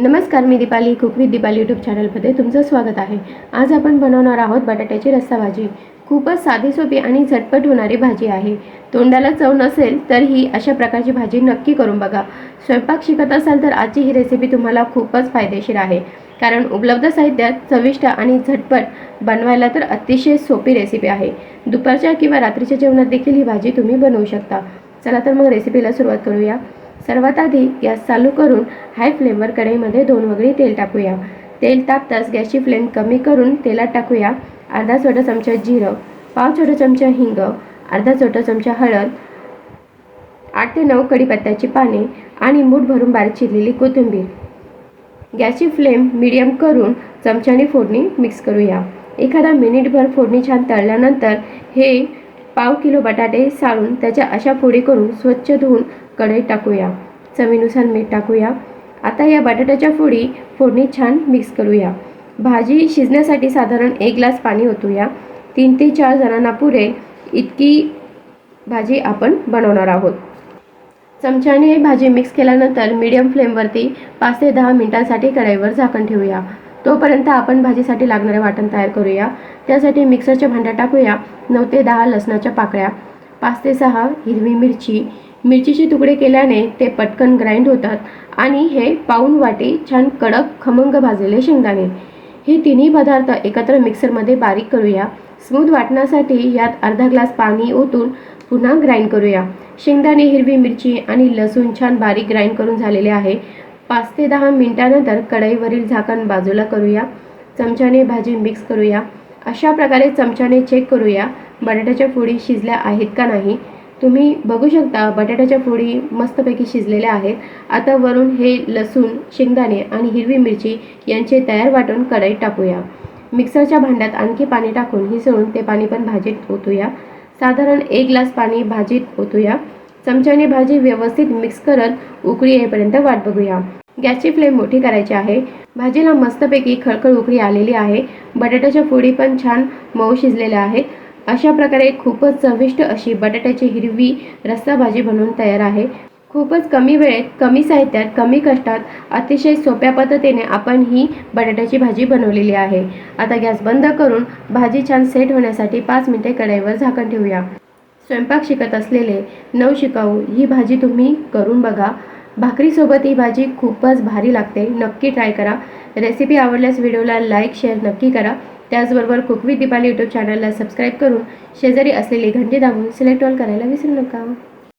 नमस्कार मी Deepali cook with Deepali YouTube चॅनलमध्ये तुमचं स्वागत आहे. आज आपण बनवणार आहोत बटाट्याची रस्सा भाजी. खूपच साधी सोपी आणि झटपट होणारी भाजी आहे. तोंडाला चव नसेल तर ही अशा प्रकारची भाजी नक्की करून बघा. स्वयंपाक शिकत असाल तर आजची ही रेसिपी तुम्हाला खूपच फायदेशीर आहे. कारण उपलब्ध साहित्यात चविष्ट आणि झटपट बनवायला तर अतिशय सोपी रेसिपी आहे. दुपारच्या किंवा रात्रीच्या जेवणात देखील ही भाजी तुम्ही बनवू शकता. चला तर मग रेसिपीला सुरुवात करूया. सर्वात आधी गॅस चालू करून हाय फ्लेमवर कढईमध्ये दोन वगळी तेल टाकूया. तेल तापताच गॅसची फ्लेम कमी करून तेलात टाकूया. अर्धा छोटा चमचा जिरं पाव छोटा चमचा हिंग अर्धा छोटा चमचा हळद आठ ते नऊ कढीपत्त्याची पाने आणि मूठ भरून बारीक चिरलेली कोथिंबीर. गॅसची फ्लेम मिडियम करून चमच्याने फोडणी मिक्स करूया. एखादा मिनिटभर फोडणी छान तळल्यानंतर हे पाव किलो बटाटे साळून त्याच्या अशा फोडी करून स्वच्छ धुवून कढईत टाकूया. चवीनुसार मीठ टाकूया. आता या बटाट्याच्या फोडी फोडणी छान मिक्स करूया. भाजी शिजण्यासाठी साधारण एक ग्लास पाणी ओतूया. तीन ते चार जणांना पुरेल इतकी भाजी आपण बनवणार आहोत. चमच्याने भाजी मिक्स केल्यानंतर मीडियम फ्लेमवरती पाच ते दहा मिनिटांसाठी कढईवर झाकण ठेवूया. तोपर्यंत आपण भाजीसाठी लागणारे वाटण तयार करूया. त्यासाठी मिक्सरच्या भांड्यात टाकूया. नऊ ते दहा लसणाच्या पाकळ्या पाच ते सहा हिरवी मिरची. मिरचीचे तुकडे केल्याने ते पटकन ग्राइंड होतात आणि हे पाऊन वाटी छान कडक खमंग भाजलेले शेंगदाणे. हे तिन्ही पदार्थ एकत्र मिक्सरमध्ये बारीक करूया. स्मूथ वाटण्यासाठी यात अर्धा ग्लास पाणी ओतून पुन्हा ग्राइंड करूया. शेंगदाणे हिरवी मिरची आणि लसूण छान बारीक ग्राइंड करून झालेले आहे. पाच ते दहा मिनिटानंतर कढईवरील झाकण बाजूला करूया. चमच्याने भाजी मिक्स करूया. अशा प्रकारे चमच्याने चेक करूया बटाट्याच्या फोडी शिजल्या आहेत का नाही. तुम्ही बघू शकता बटाट्याच्या फोडी मस्तपैकी शिजलेल्या आहेत. आता वरून हे लसूण शेंगदाणे आणि हिरवी मिरची यांचे तयार वाटून कढईत टाकूया. मिक्सरच्या भांड्यात आणखी पाणी टाकून हिसळून ते पाणी पण भाजीत ओतूया. साधारण एक ग्लास पाणी भाजीत ओतूया. चमच्याने भाजी व्यवस्थित मिक्स करत उकळी येईपर्यंत वाट बघूया. गॅसची फ्लेम मोठी करायची आहे. भाजीला मस्तपैकी खळखळ उकळी आलेली आहे. बटाट्याच्या फोडी पण छान मऊ शिजलेल्या आहेत. अशा प्रकारे खूपच चविष्ट अशी बटाट्याची हिरवी रस्सा भाजी बनवून तयार आहे. खूपच कमी वेळेत कमी साहित्यात कमी कष्टात अतिशय सोप्या पद्धतीने आपण ही बटाट्याची भाजी बनवलेली आहे. आता गॅस बंद करून भाजी छान सेट होण्यासाठी पाच मिनिटे कढईवर झाकण ठेवूया. स्वयंपाक शिकत असलेले नव शिकाऊ ही भाजी तुम्ही करून बघा. भाकरीसोबत ही भाजी खूपच भारी लागते. नक्की ट्राय करा. रेसिपी आवडल्यास व्हिडिओला लाईक शेअर नक्की करा. त्याचबरोबर कुकवी दिपाली यूट्यूब चॅनलला सबस्क्राईब करून शेजारी असलेली घंटी दाबून सिलेक्ट ऑल करायला विसरू नका.